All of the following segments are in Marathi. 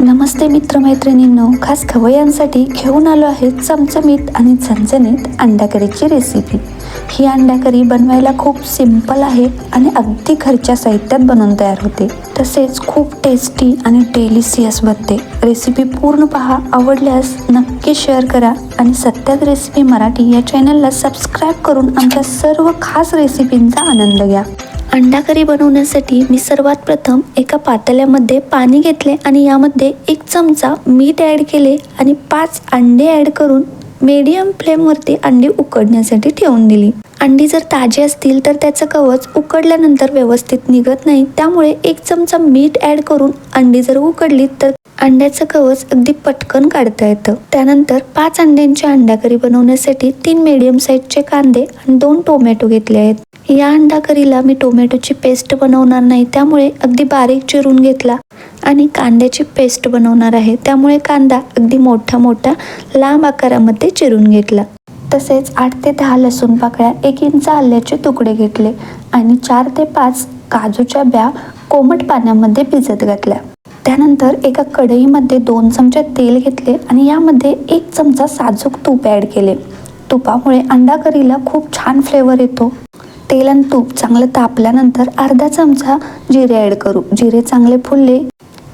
नमस्ते मित्रमैत्रिणींनो खास खवयांसाठी घेऊन आलो आहे चमचमीत आणि झणझणीत अंडा करीची रेसिपी ही अंडा करी बनवायला खूप सिंपल आहे आणि अगदी घरच्या साहित्यात बनवून तयार होते. तसेच खूप टेस्टी आणि डेलिसियस बनते. रेसिपी पूर्ण पहा आवडल्यास नक्की शेअर करा आणि सत्यात रेसिपी मराठी या चॅनलला सबस्क्राईब करून आमच्या सर्व खास रेसिपींचा आनंद घ्या. अंडा करी बनवण्यासाठी मी सर्वात प्रथम एका पातेल्यामध्ये पाणी घेतले आणि यामध्ये एक चमचा मीठ ॲड केले आणि पाच अंडे ॲड करून मीडियम फ्लेमवरती अंडी उकडण्यासाठी ठेवून दिली. अंडी जर ताजी असतील तर त्याचं कवच उकडल्यानंतर व्यवस्थित निघत नाही. त्यामुळे एक चमचा मीठ ॲड करून अंडी जर उकडली तर अंड्याचं कवच अगदी पटकन काढता येतं. त्यानंतर पाच अंड्यांची अंडाकरी बनवण्यासाठी तीन मीडियम साईजचे कांदे आणि दोन टोमॅटो घेतले आहेत. या अंडा करीला मी टोमॅटोची पेस्ट बनवणार नाही. त्यामुळे अगदी बारीक चिरून घेतला आणि कांद्याची पेस्ट बनवणार आहे. त्यामुळे कांदा अगदी मोठा मोठा लांब आकारामध्ये चिरून घेतला. तसेच आठ ते दहा लसूण पाकळ्या एक इंच आल्याचे तुकडे घेतले आणि चार ते पाच काजूच्या ब्या कोमट पाण्यामध्ये भिजत घातल्या. त्यानंतर एका कढईमध्ये दोन चमचे तेल घेतले आणि यामध्ये एक चमचा साजूक तूप ॲड केले. तुपामुळे अंडा करीला खूप छान फ्लेवर येतो. तेल आणि तूप चांगलं तापल्यानंतर अर्धा चमचा जिरे ॲड करू. जिरे चांगले फुलले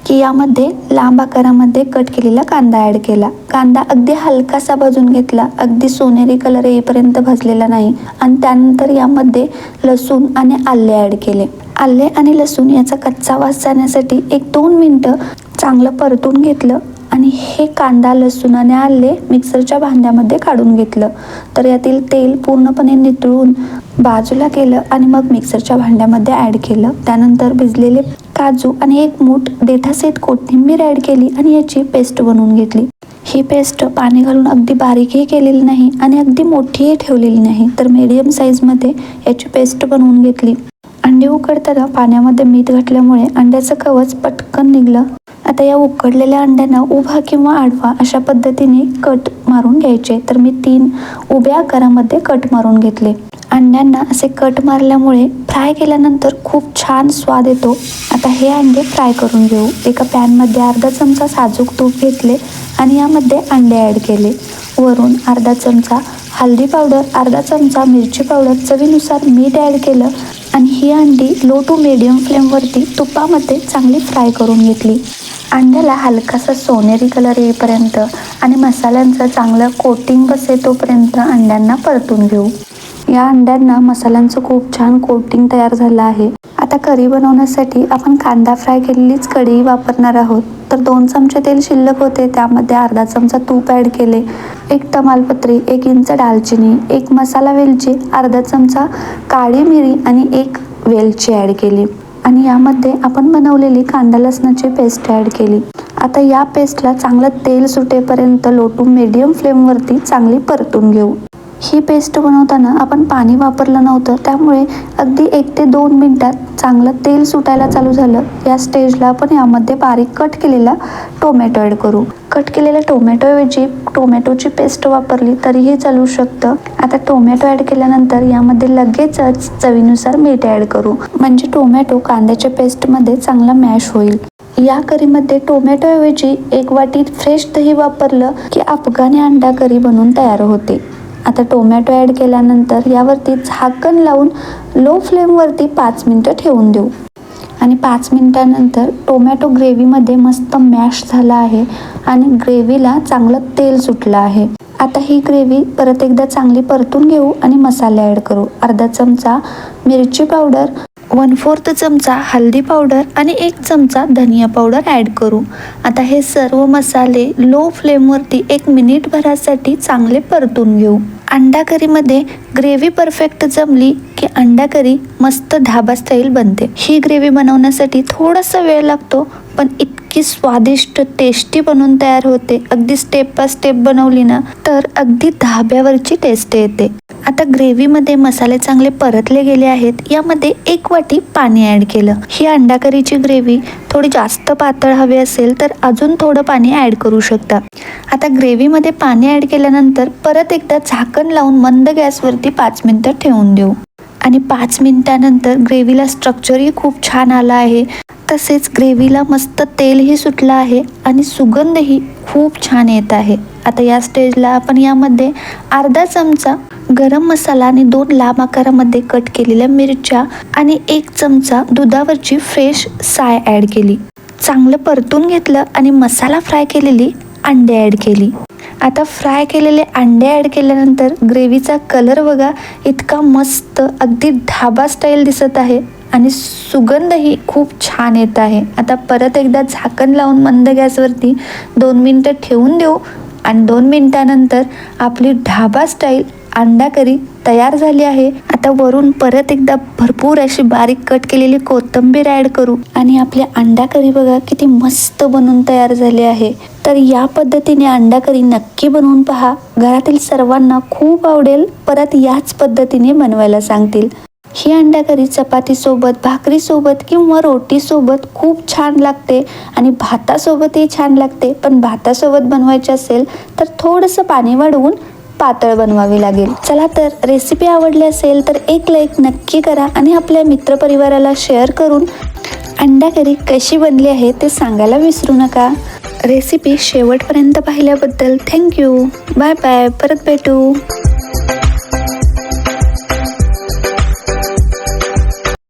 की यामध्ये लांब आकारामध्ये कट केलेला कांदा ॲड केला. कांदा अगदी हलकासा भाजून घेतला. अगदी सोनेरी कलर येईपर्यंत भाजलेला नाही. आणि त्यानंतर यामध्ये लसूण आणि आले ॲड केले. आले आणि लसूण याचा कच्चा वास जाण्यासाठी एक दोन मिनटं चांगलं परतून घेतलं. आणि हे कांदा लसूण आणि आले मिक्सरच्या भांड्यामध्ये काढून घेतलं. तर यातील तेल पूर्णपणे नितळून बाजूला केलं आणि मग मिक्सरच्या भांड्यामध्ये ॲड केलं. त्यानंतर भिजलेले काजू आणि एक मूठ देठासहित कोथिंबीर ॲड केली आणि याची पेस्ट बनवून घेतली. ही पेस्ट पाणी घालून अगदी बारीकही केलेली नाही आणि अगदी मोठीही ठेवलेली नाही. तर मीडियम साईजमध्ये याची पेस्ट बनवून घेतली. अंडी उकडताना पाण्यामध्ये मीठ घातल्यामुळे अंड्याचं कवच पटकन निघलं. आता या उकडलेल्या अंड्यांना उभा किंवा आडवा अशा पद्धतीने कट मारून घ्यायचे. तर मी तीन उभ्या आकारामध्ये कट मारून घेतले. अंड्यांना असे कट मारल्यामुळे फ्राय केल्यानंतर खूप छान स्वाद येतो. आता हे अंडे फ्राय करून घेऊ. एका पॅनमध्ये अर्धा चमचा साजूक तूप घेतले आणि यामध्ये अंडे ॲड केले. वरून अर्धा चमचा हल्दी पावडर अर्धा चमचा मिरची पावडर चवीनुसार मीठ ॲड केलं आणि ही अंडी लो टू मिडियम फ्लेमवरती तुपामध्ये चांगली फ्राय करून घेतली. अंड्याला हलकासा सोनेरी कलर येईपर्यंत आणि मसाल्यांचं चांगलं कोटिंग बसे तोपर्यंत अंड्यांना परतून घेऊ. या अंड्यांना मसाल्यांचं खूप छान कोटिंग तयार झालं आहे. आता करी बनवण्यासाठी आपण कांदा फ्राय केलेलीच कढी वापरणार आहोत. तर दोन चमचे तेल शिल्लक होते त्यामध्ये अर्धा चमचा तूप ॲड केले एक तमालपत्री एक इंच दालचिनी एक मसाला वेलची अर्धा चमचा काळी मिरी आणि एक वेलची ॲड केली. आणि यामध्ये आपण बनवलेली कांदा लसणाची पेस्ट ॲड केली. आता या पेस्टला चांगलं तेल सुटेपर्यंत लोटून मीडियम फ्लेमवरती चांगली परतून घेऊ. ही पेस्ट बनवताना आपण पाणी वापरलं नव्हतं. त्यामुळे अगदी एक ते दोन मिनटात चांगलं तेल सुटायला चालू झालं. या स्टेजला आपण यामध्ये बारीक कट केलेला टोमॅटो ॲड करू. कट केलेल्या टोमॅटोऐवजी टोमॅटोची पेस्ट वापरली तरीही चालू शकतं. आता टोमॅटो ॲड केल्यानंतर यामध्ये लगेचच चवीनुसार मीठ ॲड करू. म्हणजे टोमॅटो कांद्याच्या पेस्टमध्ये चांगला मॅश होईल. या करीमध्ये टोमॅटोऐवजी एक वाटी फ्रेश दही वापरलं की अफगाणी अंडा करी बनून तयार होते. आता टोमॅटो ॲड केल्यानंतर यावरती झाकण लावून लो फ्लेमवरती पाच मिनटं ठेवून देऊ. आणि पाच मिनटानंतर टोमॅटो ग्रेव्हीमध्ये मस्त मॅश झाला आहे आणि ग्रेव्हीला चांगलं तेल सुटलं आहे. आता ही ग्रेव्ही परत एकदा चांगली परतून घेऊ आणि मसाले ॲड करू. अर्धा चमचा मिरची पावडर वन फोर्थ चमचा हल्दी पावडर आणि एक चमचा धनिया पावडर ॲड करू. आता हे सर्व मसाले लो फ्लेमवरती एक मिनिटभरासाठी चांगले परतून घेऊ. अंडा करीमध्ये ग्रेव्ही परफेक्ट जमली की अंडा करी मस्त ढाबा स्टाईल बनते. ही ग्रेव्ही बनवण्यासाठी थोडासा वेळ लागतो पण इतकी स्वादिष्ट टेस्टी बनवून तयार होते. अगदी स्टेप बाय स्टेप बनवली ना तर अगदी धाब्यावरची टेस्ट येते. आता ग्रेव्हीमध्ये मसाले चांगले परतले गेले आहेत. यामध्ये एक वाटी पाणी ॲड केलं. ही अंडा करीची ग्रेव्ही थोडी जास्त पातळ हवी असेल तर अजून थोडं पाणी ॲड करू शकता. आता ग्रेव्हीमध्ये पाणी ॲड केल्यानंतर परत एकदा झाकण लावून मंद गॅसवरती पाच मिनटं ठेवून देऊ. आणि पाच मिनटानंतर ग्रेव्हीला स्ट्रक्चरही खूप छान आला आहे. तसेच ग्रेव्हीला मस्त तेलही सुटलं आहे आणि सुगंधही खूप छान येत आहे. आता या स्टेजला आपण यामध्ये अर्धा चमचा गरम मसाला आणि दोन लांब आकारामध्ये कट केलेल्या मिरच्या आणि एक चमचा दुधावरची फ्रेश साय ॲड केली. चांगलं परतून घेतलं आणि मसाला फ्राय केलेली अंडे ॲड केली. आता फ्राय केलेले अंडे ॲड केल्यानंतर ग्रेव्हीचा कलर बघा इतका मस्त अगदी ढाबा स्टाईल दिसत आहे. आणि सुगंधही खूप छान येत आहे. आता परत एकदा झाकण लावून मंद गॅसवरती दोन मिनटं ठेवून देऊ आणि दोन मिनटानंतर आपली ढाबा स्टाईल अंडा करी तयार झाली आहे. आता वरून परत एकदा भरपूर अशी बारीक कट केलेली कोथिंबीर ॲड करू आणि आपली अंडा करी बघा किती मस्त बनून तयार झाली आहे. तर या पद्धतीने अंडा करी नक्की बनवून पहा. घरातील सर्वांना खूप आवडेल. परत याच पद्धतीने बनवायला सांगतील. ही अंडा करी चपातीसोबत भाकरीसोबत किंवा रोटीसोबत खूप छान लागते आणि भातासोबतही छान लागते. पण भातासोबत बनवायचे असेल तर थोडंसं पाणी वाढवून पातळ बनवावी लागेल. चला तर रेसिपी आवडली असेल तर एक लाईक नक्की करा आणि आपल्या मित्रपरिवाराला शेअर करून अंडा करी कशी बनली आहे ते सांगायला विसरू नका. रेसिपी शेवटपर्यंत पाहिल्याबद्दल थँक्यू बाय बाय परत भेटू.